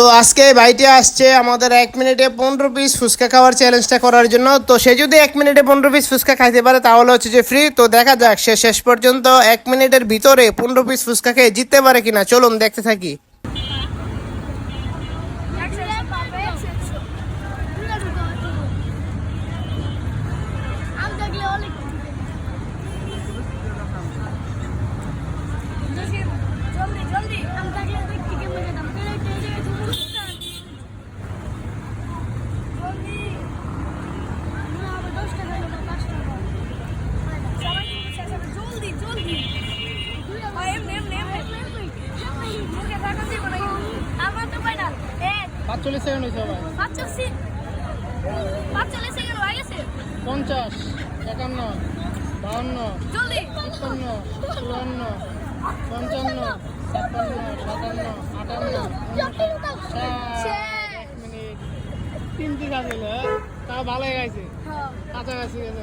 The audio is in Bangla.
তো আজকে ভাইটি আসছে আমাদের এক মিনিটে পনেরো পিস ফুচকা খাওয়ার চ্যালেঞ্জটা করার জন্য। তো সে যদি এক মিনিটে পনেরো পিস ফুচকা খাইতে পারে, তাহলে হচ্ছে যে ফ্রি তো দেখা যাক, সে শেষ পর্যন্ত এক মিনিটের ভিতরে পনেরো পিস ফুচকা খেয়ে জিততে পারে কিনা। চলুন, দেখতে থাকি। এক পাঁচচল্লিশ সেকেন্ড হয়েছে ভাই সেকেন্ড হয়ে গেছে? পঞ্চাশ একান্ন বাউন্ন জলদি। তিপ্পান্ন চুয়ান্ন পঞ্চান্ন ছাপ্পান্ন সাতান্ন আটান্ন মিনিট। তিন দিন আছে তা ভালো গেছে হ্যাঁ। কাছাকাছি গেছে